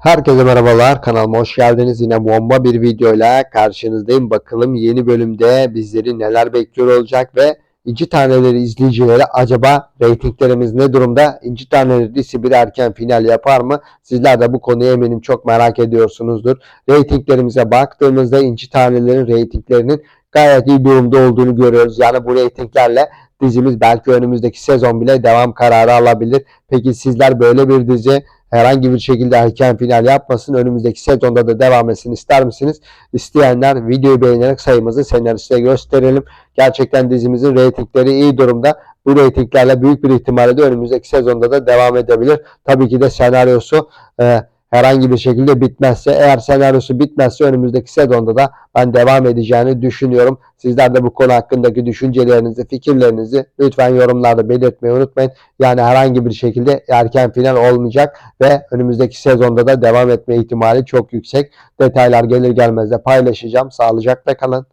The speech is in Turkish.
Herkese merhabalar. Kanalıma hoş geldiniz. Yine bomba bir videoyla karşınızdayım. Bakalım yeni bölümde bizleri neler bekliyor olacak ve İnci Taneleri izleyicileri acaba reytinglerimiz ne durumda? İnci Taneleri dizisi bir erken final yapar mı? Sizler de bu konuyu eminim çok merak ediyorsunuzdur. Reytinglerimize baktığımızda İnci Taneleri'nin reytinglerinin gayet iyi durumda olduğunu görüyoruz. Yani bu reytinglerle dizimiz belki önümüzdeki sezon bile devam kararı alabilir. Peki sizler böyle bir dizi herhangi bir şekilde erken final yapmasın. Önümüzdeki sezonda da devam etsin ister misiniz? İsteyenler videoyu beğenerek sayımızı senariste gösterelim. Gerçekten dizimizin reytingleri iyi durumda. Bu reytinglerle büyük bir ihtimalle de önümüzdeki sezonda da devam edebilir. Tabii ki de senaryosu e, herhangi bir şekilde bitmezse eğer senaryosu bitmezse önümüzdeki sezonda da ben devam edeceğini düşünüyorum. Sizler de bu konu hakkındaki düşüncelerinizi, fikirlerinizi lütfen yorumlarda belirtmeyi unutmayın. Yani herhangi bir şekilde erken final olmayacak ve önümüzdeki sezonda da devam etme ihtimali çok yüksek. Detaylar gelir gelmez de paylaşacağım. Sağlıcakla kalın.